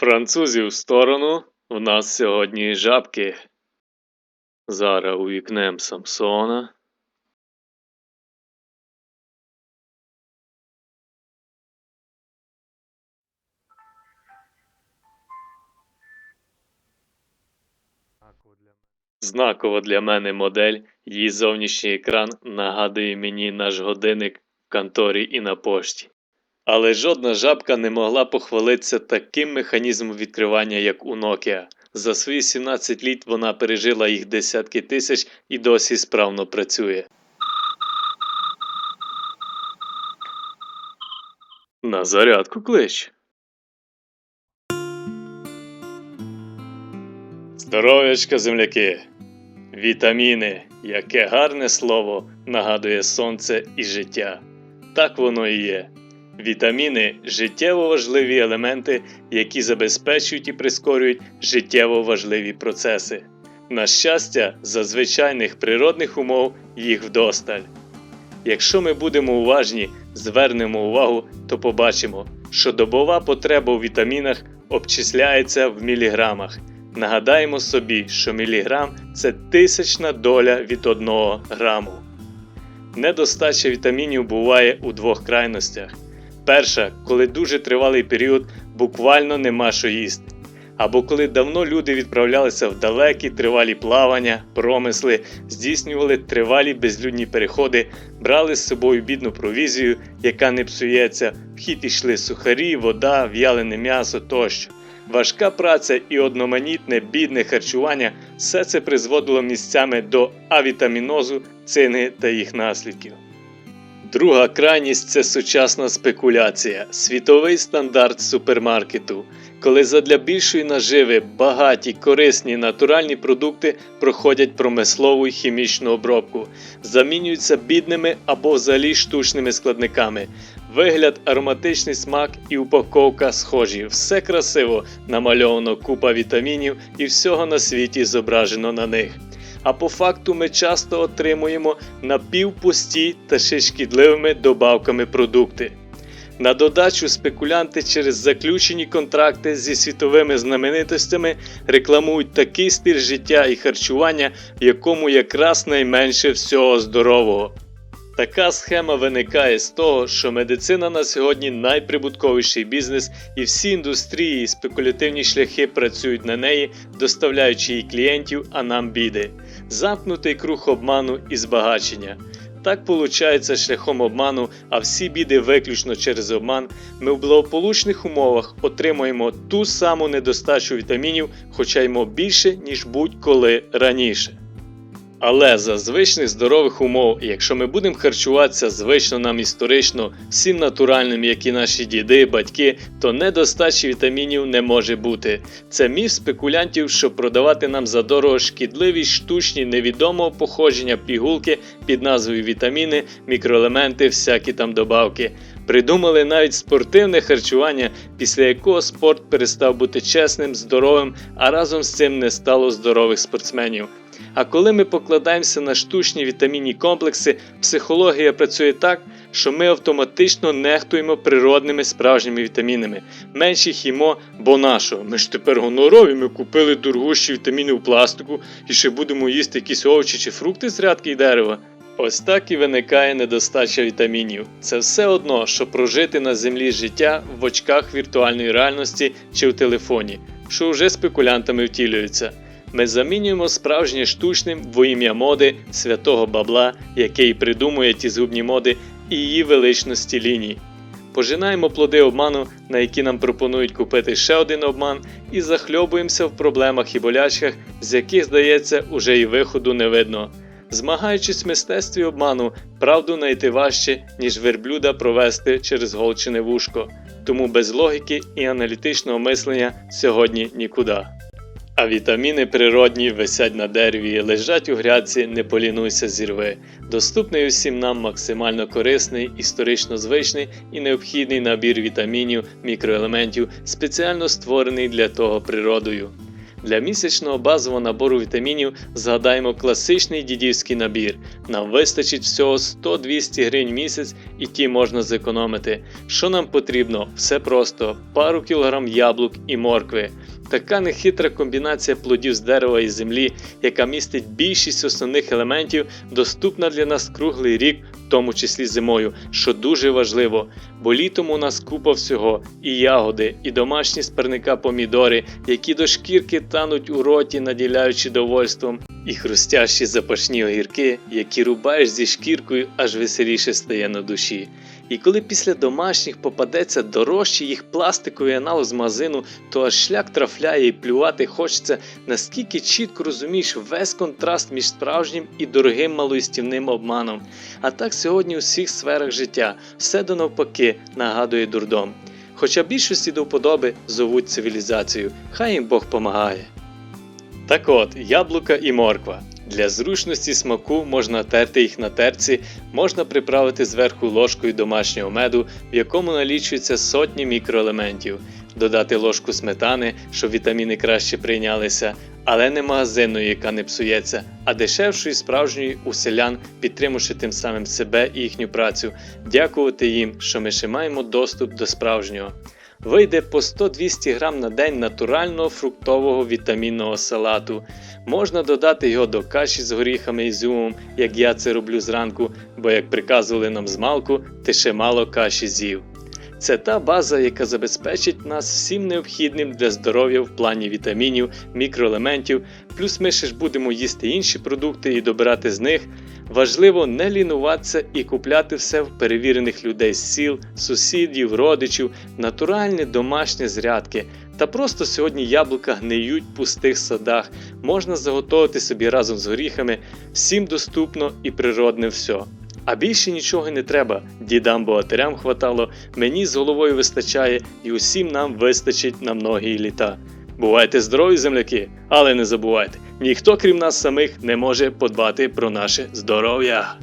Французів в сторону. В нас сьогодні жабки. Зараз увікнем Самсона. Знакова для мене модель, її зовнішній екран нагадує мені наш годинник в конторі і на пошті. Але жодна жабка не могла похвалитися таким механізмом відкривання, як у Nokia. За свої 17 літ вона пережила їх десятки тисяч і досі справно працює. На зарядку клич. Здоров'ячка, земляки! Вітаміни, яке гарне слово нагадує сонце і життя. Так воно і є. Вітаміни життєво важливі елементи, які забезпечують і прискорюють життєво важливі процеси. На щастя, за звичайних природних умов їх вдосталь. Якщо ми будемо уважні, звернемо увагу, то побачимо, що добова потреба у вітамінах обчисляється в міліграмах. Нагадаємо собі, що міліграм це тисячна доля від одного граму. Недостача вітамінів буває у двох крайностях. Перша, коли дуже тривалий період буквально нема що їсти. Або коли давно люди відправлялися в далекі тривалі плавання, промисли, здійснювали тривалі безлюдні переходи, брали з собою бідну провізію, яка не псується, в хід ішли сухарі, вода, в'ялене м'ясо тощо. Важка праця і одноманітне бідне харчування все це призводило місцями до авітамінозу, цинги та їх наслідків. Друга крайність це сучасна спекуляція, світовий стандарт супермаркету, коли задля більшої наживи багаті, корисні натуральні продукти проходять промислову і хімічну обробку, замінюються бідними або взагалі штучними складниками. Вигляд, ароматичний смак і упаковка схожі. Все красиво, намальовано купа вітамінів і всього на світі зображено на них. А по факту ми часто отримуємо напівпусті та ще шкідливими добавками продукти. На додачу спекулянти через заключені контракти зі світовими знаменитостями рекламують такий стиль життя і харчування, в якому якраз найменше всього здорового. Така схема виникає з того, що медицина на сьогодні найприбутковіший бізнес, і всі індустрії і спекулятивні шляхи працюють на неї, доставляючи їй клієнтів, а нам біди. Замкнутий круг обману і збагачення. Так получається шляхом обману, а всі біди виключно через обман. Ми в благополучних умовах отримуємо ту саму недостачу вітамінів, хоча ймо більше, ніж будь-коли раніше. Але за звичних здорових умов, якщо ми будемо харчуватися звично нам історично, всім натуральним, як і наші діди, батьки, то недостачі вітамінів не може бути. Це міф спекулянтів, щоб продавати нам задорого шкідливі штучні невідомого походження пігулки під назвою вітаміни, мікроелементи, всякі там добавки. Придумали навіть спортивне харчування, після якого спорт перестав бути чесним, здоровим, а разом з цим не стало здорових спортсменів. А коли ми покладаємося на штучні вітамінні комплекси, психологія працює так, що ми автоматично нехтуємо природними справжніми вітамінами. Менше їмо, бо нашого. Ми ж тепер гонорові, ми купили дорогущі вітаміни у пластику і ще будемо їсти якісь овочі чи фрукти з рядки і дерева. Ось так і виникає недостача вітамінів. Це все одно, що прожити на землі життя в очках віртуальної реальності чи в телефоні, що вже спекулянтами втілюється. Ми замінюємо справжнє штучним во ім'я моди святого бабла, який придумує ті згубні моди і її величності ліній. Пожинаємо плоди обману, на які нам пропонують купити ще один обман, і захльобуємося в проблемах і болячках, з яких, здається, уже і виходу не видно. Змагаючись в мистецтві обману, правду знайти важче, ніж верблюда провести через голчене вушко, тому без логіки і аналітичного мислення сьогодні нікуди. А вітаміни природні висять на дереві, лежать у грядці, не полінуйся зірви. Доступний усім нам максимально корисний, історично звичний і необхідний набір вітамінів, мікроелементів, спеціально створений для того природою. Для місячного базового набору вітамінів згадаємо класичний дідівський набір. Нам вистачить всього 100-200 гривень місяць і ті можна зекономити. Що нам потрібно? Все просто: пару кілограм яблук і моркви. Така нехитра комбінація плодів з дерева і землі, яка містить більшість основних елементів, доступна для нас круглий рік, в тому числі зимою, що дуже важливо, бо літом у нас купа всього, і ягоди, і домашні з парника помідори, які до шкірки тануть у роті, наділяючи довольством, і хрустящі запашні огірки, які рубаєш зі шкіркою, аж веселіше стає на душі. І коли після домашніх попадеться дорожчий їх пластиковий аналог з магазину, то аж шлях трафляє і плювати хочеться, наскільки чітко розумієш весь контраст між справжнім і дорогим малоїстівним обманом. А так сьогодні у всіх сферах життя все до навпаки нагадує дурдом. Хоча більшості до вподоби зовуть цивілізацію, хай їм Бог помагає. Так от, яблука і морква. Для зручності смаку можна терти їх на терці, можна приправити зверху ложкою домашнього меду, в якому налічується сотні мікроелементів, додати ложку сметани, щоб вітаміни краще прийнялися, але не магазинної, яка не псується, а дешевшої справжньої у селян, підтримавши тим самим себе і їхню працю, дякувати їм, що ми ще маємо доступ до справжнього. Вийде по 100-200 грам на день натурального фруктового вітамінного салату. Можна додати його до каші з горіхами і зюмом, як я це роблю зранку, бо як приказували нам змалку, ти ще мало каші з'їв. Це та база, яка забезпечить нас всім необхідним для здоров'я в плані вітамінів, мікроелементів, плюс ми ще ж будемо їсти інші продукти і добирати з них. Важливо не лінуватися і купляти все в перевірених людей з сіл, сусідів, родичів, натуральні домашні зрядки. Та просто сьогодні яблука гниють в пустих садах, можна заготовити собі разом з горіхами, всім доступно і природне все. А більше нічого не треба, дідам богатирям хватало, мені з головою вистачає і усім нам вистачить на многі літа. Бувайте здорові, земляки, але не забувайте, ніхто крім нас самих не може подбати про наше здоров'я.